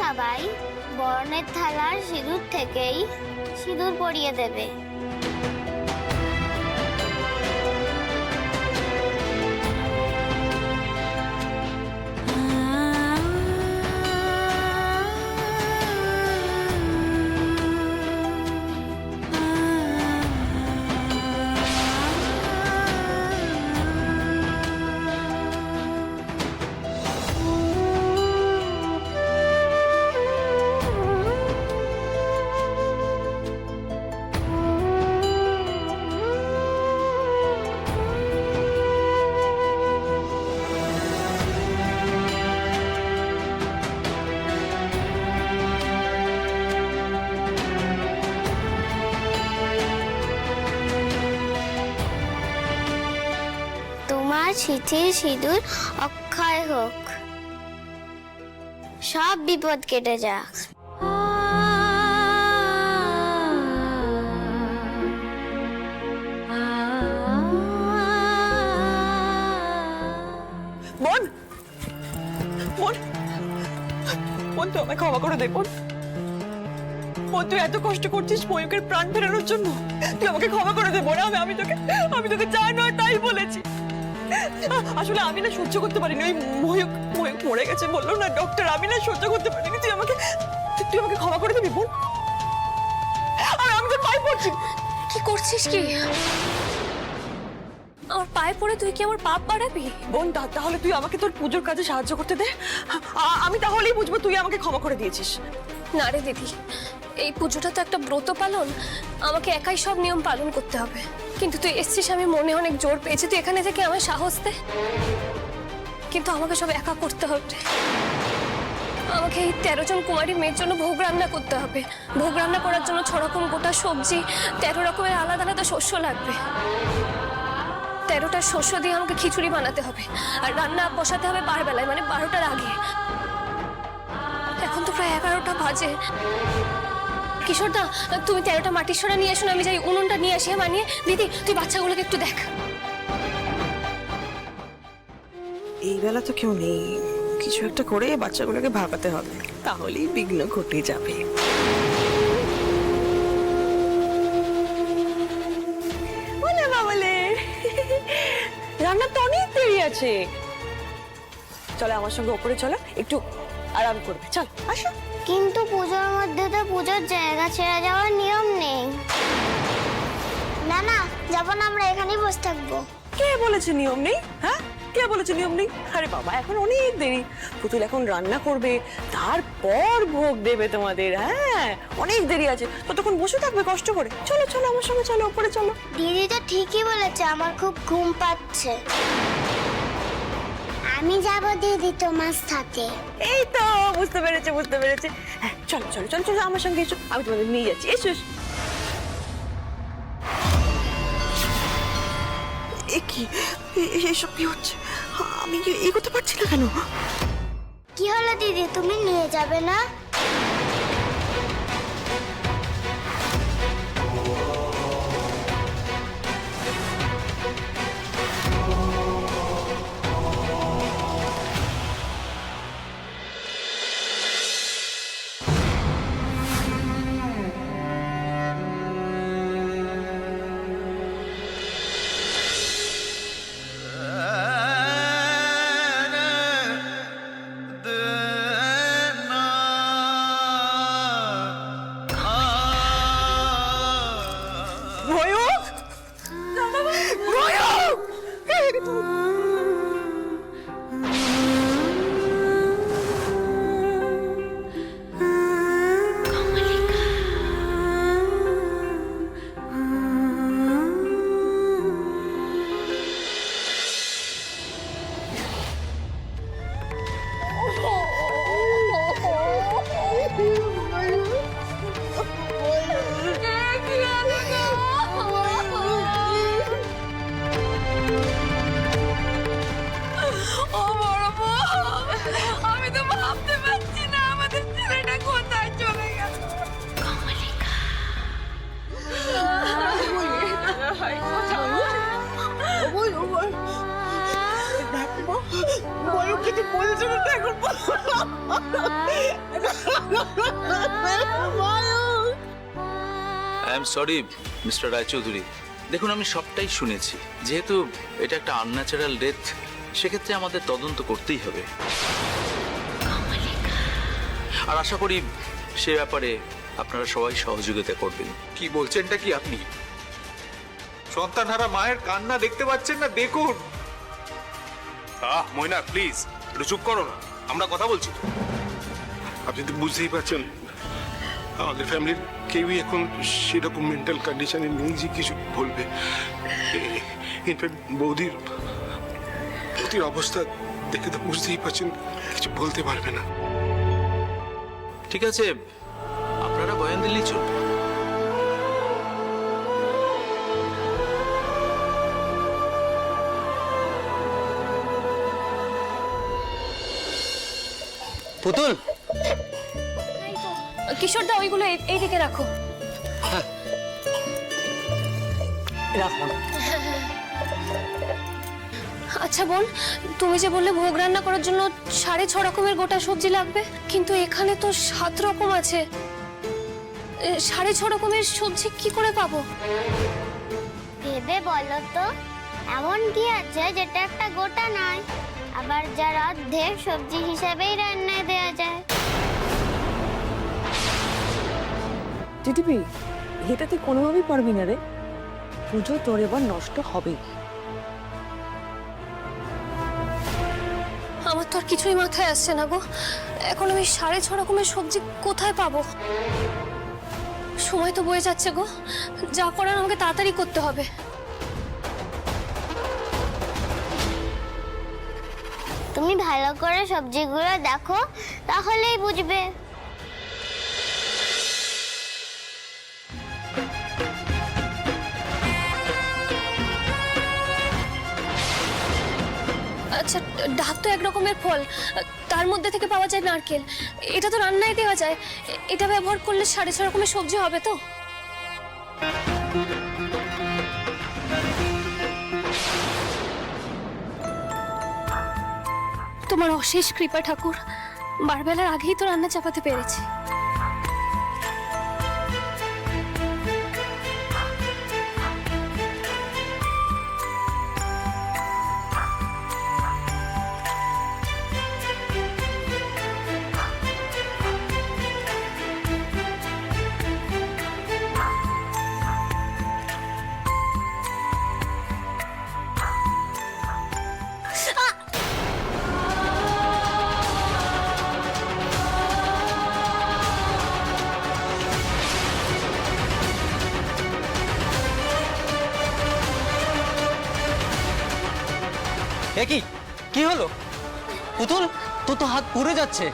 সবাই বর্ণের থালার সিঁদুর থেকেই সিঁদুর পরিয়ে দেবে। তোমার চিঠির সিঁদুর, অক্ষয় হোক। সব বিপদ কেটে যাক। বোন! বোন! বোন, তুই আমায় ক্ষমা করে দে, বোন। তুই এত কষ্ট করছিস ময়ূকের প্রাণ ফেরানোর জন্য। তুই আমাকে ক্ষমা করে দে আমি আমি তোকে আমি তোকে যা নয় তাই বলেছি। আসলে আমি না সহ্য করতে পারিনি। ওই ময়ূক ময়ূক মরে গেছে বলল না ডক্টর আমি না সহ্য করতে পারিনি। তুই আমাকে তুই- আমাকে ক্ষমা করে দিবি বোন? আর আমি তোর পায়ে পড়ছি। কি করছিস কি? আমার পায়ে পড়ে তুই কি আমার পাপ বাড়াবি? বোন তা- তাহলে তুই আমাকে তোর পুজোর কাজে সাহায্য করতে দে। আমি তাহলেই বুঝব তুই আমাকে ক্ষমা করে দিয়েছিস। না রে দিদি এই পুজোটা তো একটা ব্রত পালন। আমাকে একাই সব নিয়ম পালন করতে হবে। কিন্তু তুই এসছিস, আমি মনে অনেক জোর পেয়েছি। তুই এখানে থেকে আমায় সাহস দে। কিন্তু আমাকে সব একা করতে হবে। আমাকে এই তেরো জন কুমারী মেয়ের জন্য ভোগ রান্না করতে হবে। ভোগ রান্না করার জন্য ছ রকম গোটা সবজি, তেরো রকমের আলাদা আলাদা শস্য লাগবে। তেরোটা শস্য দিয়ে আমাকে খিচুড়ি বানাতে হবে। আর রান্না বসাতে হবে বার বেলায় মানে বারোটার আগে। এখন তো প্রায় এগারোটা বাজে। কিশোরদা তুমি তেরোটা মাটির সরা নিয়ে এসো না, আমি যাই উনুনটা নিয়ে আসি হ্যাঁ, মানিয়ে দিদি তুই বাচ্চাগুলোকে একটু দেখ। এই বেলা তো কেউ নেই। কিছু একটা করে বাচ্চাগুলোকে ভাগাতে হবে। তাহলেই বিঘ্ন ঘটে যাবে। রান্নার তো অনেক দেরি আছে। চলো আমার সঙ্গে ওপরে চলো। একটু আরাম করবে চল। আসো। কিন্তু পুজোর মধ্যে তো পুজোর জায়গা ছেড়ে যাওয়ার নিয়ম নেই। না না যাব না আমরা এখানেই বসে থাকব। কে বলেছে নিয়ম নেই হ্যাঁ? কে বলেছে নিয়ম নেই? আরে বাবা এখন অনেক দেরি। পুতুল এখন রান্না করবে তারপর ভোগ দেবে তোমাদের হ্যাঁ? অনেক দেরি আছে। ততক্ষণ বসে থাকবে কষ্ট করে। চলো চলো আমার সঙ্গে চলো উপরে চলো। দিদি তো ঠিকই বলেছে আমার খুব ঘুম পাচ্ছে। আমি যাব দিদি তোমার সাথে। এই তো বুঝতে পেরেছে বুঝতে পেরেছে। হ্যাঁ চলো চলো চলো চলো আমার সঙ্গে এসো। আমি তোমাদের নিয়ে যাচ্ছি এসো এসো। কি? এসব কি হচ্ছে? আমি এগোতে পারছি না কেন? কি হলো দিদি? তুমি নিয়ে যাবে না? কিছু বলছে না তো এখন I am sorry mister Raychaudhuri দেখুন আমি সবটাই শুনেছি। যেহেতু এটা একটা আনন্যাচারাল ডেথ সেক্ষেত্রে আমাদের তদন্ত করতেই হবে। আর আশা করি সে ব্যাপারে আপনারা সবাই সহযোগিতা করবেন। কি বলছেনটা কি আপনি? সন্তানহারা মায়ের কান্না দেখতে পাচ্ছেন না দেখুন। আহ ময়না প্লিজ একটু চুপ করো না। আমরা কথা বলছি আপনি তো বুঝতেই পারছেন আমাদের ফ্যামিলির কেউই এখন সেরকম মেন্টাল কন্ডিশনে নেই যে কিছু বলবে। ইনফ্যাক্ট বৌদির বৌদির অবস্থা দেখে তো বুঝতেই পারছেন কিছু বলতে পারবে না। ঠিক আছে আপনারা বয়ান দিলেই চলবে। পুতুল। কিশোরদা ওইগুলো এই- দিকে রাখো। রাখো। আচ্ছা বোন তুমি যে বললে ভোগ রান্না করার জন্য সাড়ে ছ রকমের গোটা সবজি লাগবে কিন্তু এখানে তো সাত রকম আছে। সাড়ে ছ রকমের সবজি কি করে পাবো? ভেবে বলো তো এমন কি আছে যেটা একটা গোটা নয়? আবার যার অর্ধেক সবজি হিসাবেই রান্নায় দেওয়া যায়। টিটিপি এটা তুই কোনোভাবেই পারবি না রে। পুজো তোর এবার নষ্ট হবেই। আমার তো আর কিছুই মাথায় আসছে না গো। এখন আমি সাড়ে ছ রকমের সবজি কোথায় পাবো? সময় তো বয়ে যাচ্ছে গো। যা করার আমাকে তাড়াতাড়ি করতে হবে। তুমি ভালো করে সবজিগুলো দেখো, তাহলেই বুঝবে। আচ্ছা ডাব তো এক রকমের ফল। তার মধ্যে থেকে পাওয়া যায় নারকেল। এটা তো রান্নায় দেওয়া যায়। এটা ব্যবহার করলে সাড়ে ছ রকমের সবজি হবে তো? তোমার অশেষ কৃপা ঠাকুর। বারবেলার আগেই তো রান্না চাপাতে পেরেছি। হলো পুতুল তোর তো হাত পুড়ে যাচ্ছে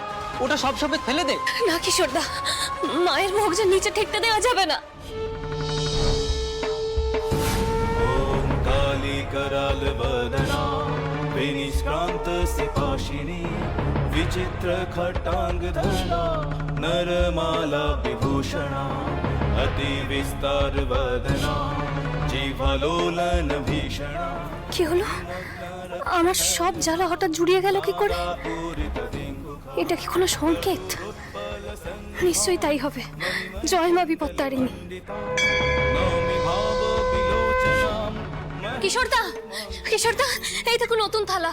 ওটা সব সবে ফেলে দে না কিশোরদা মায়ের মুখ যে নিচে ঠেকতে দেওয়া যাবে না काली कराल वदना विनिष्क्रांत सिपाशिनी विचित्र खट्टांग धरणा नरमाला विभूषणा अति विस्तार वदना जीवालोलन भीषणा কি হলো আমার সব জ্বালা হঠাৎ জুড়িয়ে গেল কি করে? এটা কি কোনো সংকেত? নিশ্চয়ই তাই হবে। জয় মা বিপদ তারিণী কিশোরদা কিশোরদা, এই দেখো নতুন থালা।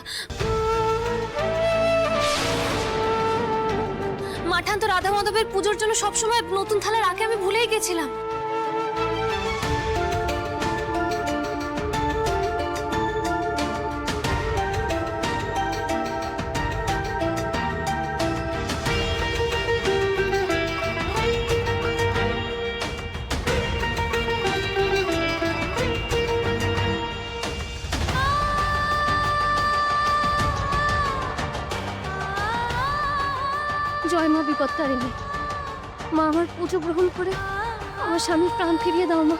মাঠান তো রাধা মাধবের পুজোর জন্য সবসময় নতুন থালা রাখে আমি ভুলেই গেছিলাম। প্রাণ ফিরিয়ে দাও মা।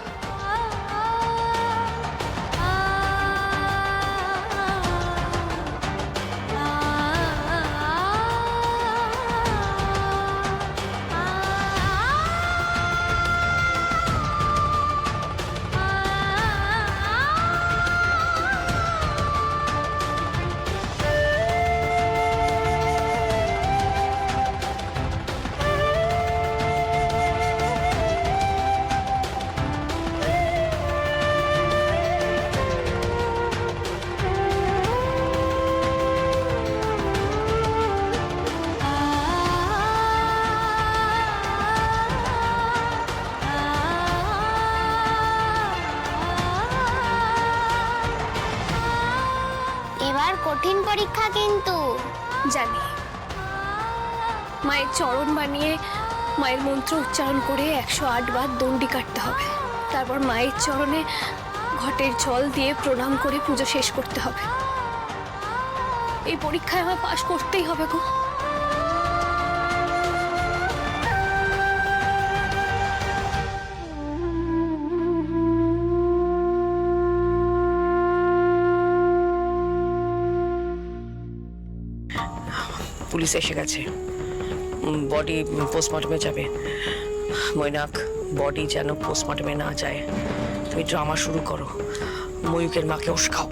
কঠিন পরীক্ষা কিন্তু। জানি। মায়ের চরণ বানিয়ে, মায়ের মন্ত্র উচ্চারণ করে একশো আট বার দণ্ডি কাটতে হবে। তারপর মায়ের চরণে ঘটের জল দিয়ে প্রণাম করে পুজো শেষ করতে হবে। এই পরীক্ষায় আমার পাশ করতেই হবে গো। পুলিশ এসে গেছে। বডি পোস্টমর্টমে যাবে। মৈনাক বডি যেন পোস্টমর্টমে না যায়। তুমি ড্রামা শুরু করো। ময়ূকের মাকে উস্কাও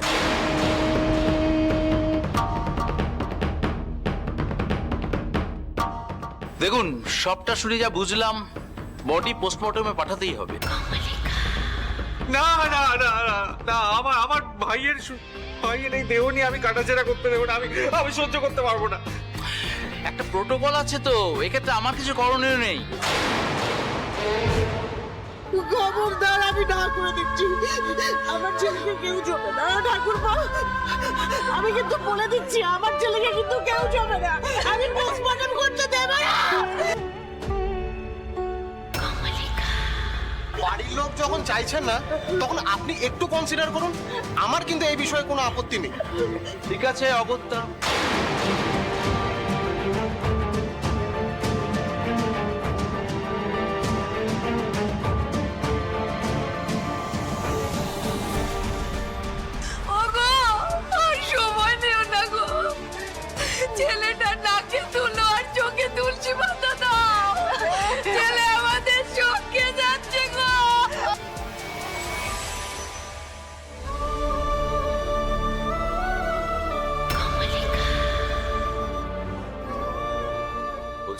দেখুন সবটা শুনে যা বুঝলাম বডি পোস্টমর্টমে পাঠাতেই হবে। না না না না না আমার আমার ভাইয়ের ভাইয়ের এই দেহ নিয়ে আমি কাটাছেড়া করতে দেবো না আমি আমি সহ্য করতে পারব না। একটা প্রোটোকল আছে তো এক্ষেত্রে আমার কিছু করণীয় নেই। খবরদার আমি না করে দিচ্ছি। আমার ছেলেকে কেউ যাবে না। ঠাকুর আমি কিন্তু বলে দিচ্ছি আমার ছেলেকে কিন্তু কেউ যাবে না। আমি পোস্টমর্টম করতে দেব। না বাড়ির লোক যখন চাইছেন না তখন আপনি একটু কনসিডার করুন। আমার কিন্তু এই বিষয়ে কোনো আপত্তি নেই। ঠিক আছে অগত্যা।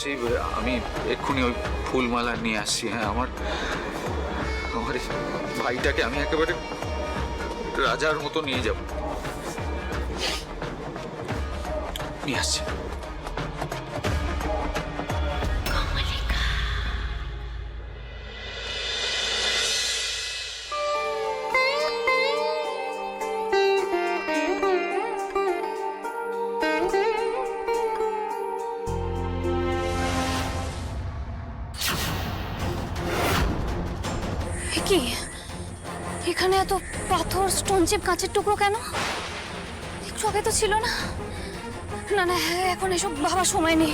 বলছি, আমি এক্ষুনি ওই ফুলমালা নিয়ে আসছি। হ্যাঁ আমার আমার ভাইটাকে আমি একেবারে রাজার মতো নিয়ে যাব। নিয়ে আসছি। কি? এখানে এত পাথর স্টোন চেপ কাঁচের টুকরো কেন? আগে তো ছিল না। না না, এখন এসব ভাবার সময় নেই।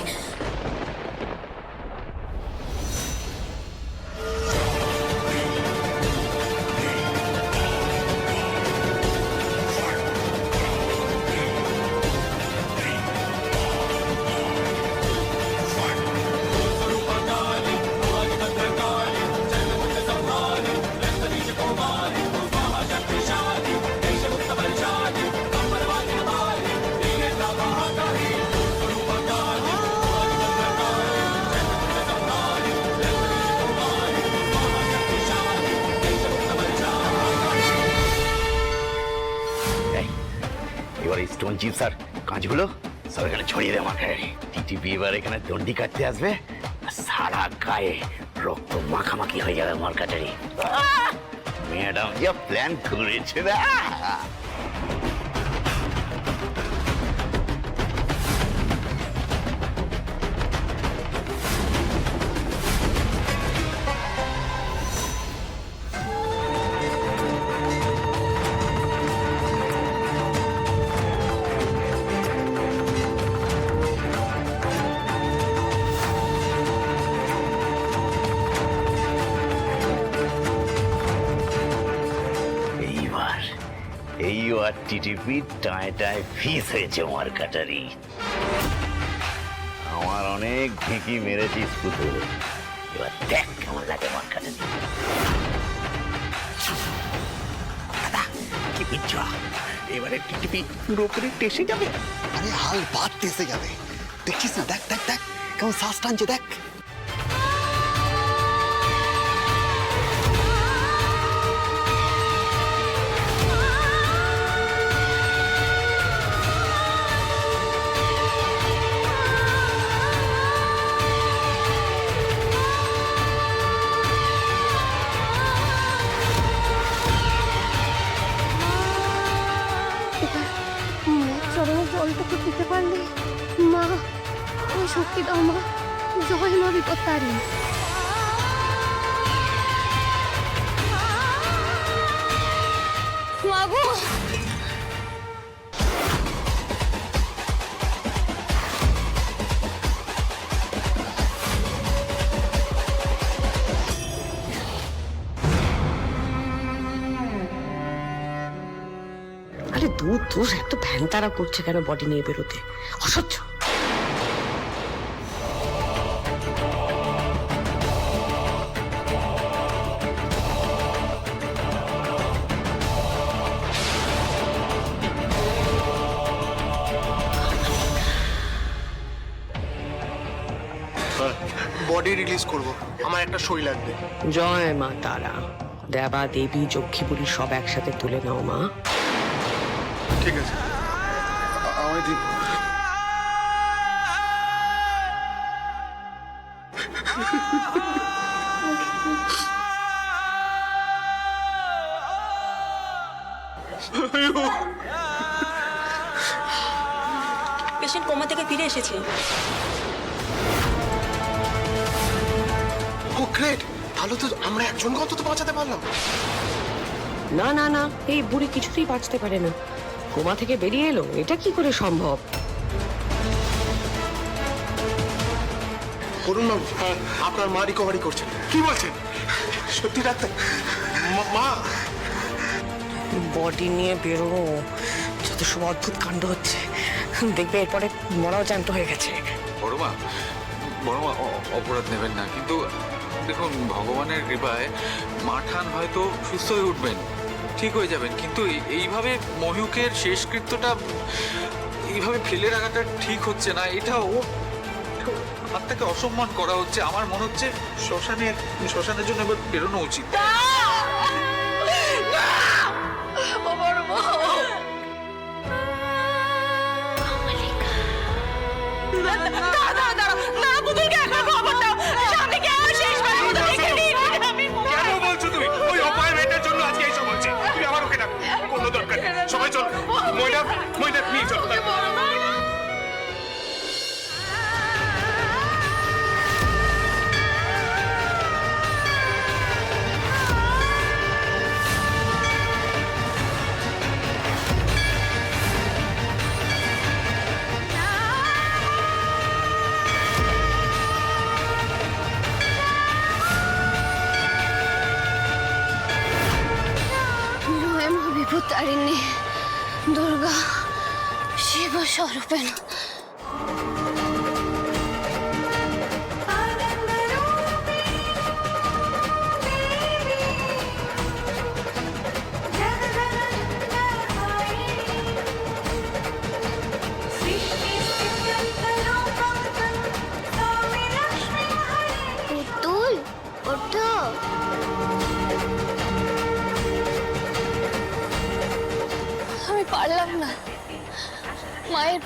এবার স্যার কাজগুলো সব এখানে ছড়িয়ে দেয় আমাকে। টিটিপি এবার এখানে দণ্ডি কাটতে আসবে সারা গায়ে রক্ত মাখামাখি হয়ে যাবে আমার কাটারি ম্যাডাম যা প্ল্যান করেছে না। এইবার টিটিপি টায় টায় ফিস হয়েছে মার্কাটারি আমার অনেক ঢেঁকি মেরেছিস পুতুল এবার দেখ কেমন লাগে মার্কাটারি দাদা, কি বুঝছ এবারে টিটিপি পুরোপুরি টেসে যাবে। আরে হাল বাদ এসে যাবে। দেখছিস না, দেখ দেখ দেখ, কেমন শ্বাস টানছে, দেখ। আরে দূর দূর এত ভ্যান তারা করছে কেন বডি নিয়ে বেরোতে? অসহ্য। বডি রিলিজ করব। আমার একটা সই লাগবে। জয় মা তারা। দেবা দেবী বুড়ি সব একসাথে তুলে নাও মা। ঠিক আছে। আমায় দিন পেশেন্ট কোমা থেকে ফিরে এসেছে। Oh great! তাহলে তো আমরা একজনকে অন্তত বাঁচাতে পারলাম। না না না এই বুড়ি কিছুতেই বাঁচতে পারে না। কোমা থেকে বেরিয়ে এলো? এটা কি করে সম্ভব? করুন বাবু হ্যাঁ আপনার মা রিকভারি করছেন। কি বলছেন? সত্যি ডাক্তার? মা- মা! বডি নিয়ে বেরোনো যত সব অদ্ভুত কাণ্ড হচ্ছে দেখবে এরপরে মরাও জ্যান্ত হয়ে গেছে। বড়মা বড়মা অপরাধ নেবেন না। কিন্তু দেখুন ভগবানের কৃপায় মাঠান হয়তো সুস্থ হয়ে উঠবেন। ঠিক হয়ে যাবেন। কিন্তু এই- এইভাবে মহিউকের শেষকৃত্যটা এইভাবে ফেলে রাখাটা ঠিক হচ্ছে না। এটা ও আত্মাকে অসম্মান করা হচ্ছে। আমার মনে হচ্ছে শ্মশানে শ্মশানের জন্য এবার বেরোনো উচিত।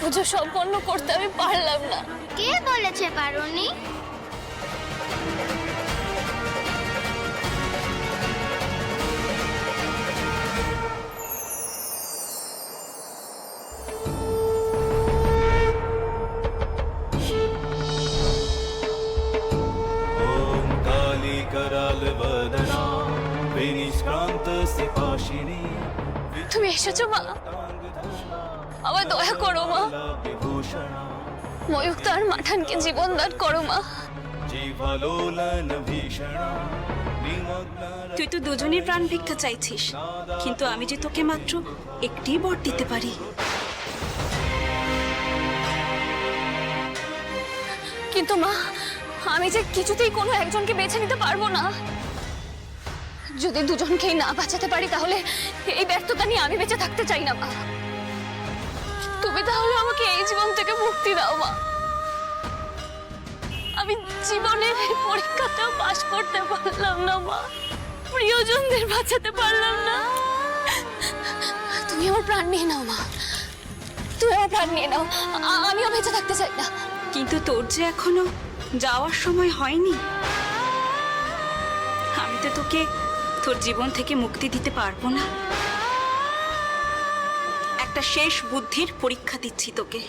পুজো সম্পন্ন করতে আমি পারলাম না। কে বলেছে পারুনি? তুমি এসেছ মা? আমায় দয়া করো মা। ময়ূক তার মাঠানকে জীবন দান করো মা। তুই তো দুজনের প্রাণ ভিক্ষা চাইছিস কিন্তু আমি যে তোকে মাত্র একটি বর দিতে পারি। কিন্তু মা আমি যে কিছুতেই কোনো একজনকে বেছে নিতে পারব না। যদি দুজনকেই না বাঁচাতে পারি তাহলে এই ব্যর্থতা নিয়ে আমি বেঁচে থাকতে চাই না মা। তুমি তাহলে আমাকে এই জীবন থেকে মুক্তি দাও, মা। আমি জীবনের এই পরীক্ষাটাও পাশ করতে পারলাম না, মা। প্রিয়জনদের বাঁচাতে পারলাম না। তুমি আমার প্রাণ নিয়ে নাও, মা। তুমি আমার প্রাণ নিয়ে নাও। আমিও বেঁচে থাকতে চাই না। কিন্তু তোর যে এখনও যাওয়ার সময় হয়নি, আমি তো তোকে তোর জীবন থেকে মুক্তি দিতে পারব না। একটা শেষ বুদ্ধির পরীক্ষা দিচ্ছি তোকে।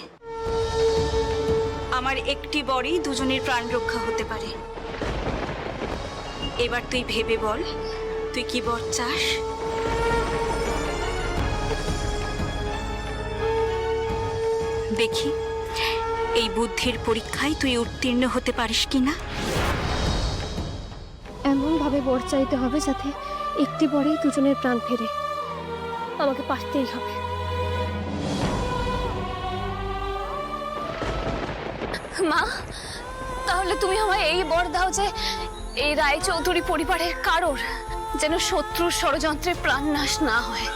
আমার একটি বরই দুজনের প্রাণ রক্ষা হতে পারে। এবার তুই ভেবে বল, তুই কি বর চাস? দেখি, এই বুদ্ধির পরীক্ষায় তুই উত্তীর্ণ হতে পারিস কিনা? এমনভাবে বর চাইতে হবে যাতে একটি বরেই দুজনের প্রাণ ফেরে। আমাকে পারতেই হবে। মা, তাহলে তুমি আমায় এই বর দাও যে এই রায়চৌধুরী পরিবারের কারোর যেন শত্রুর ষড়যন্ত্রে প্রাণ নাশ না হয়।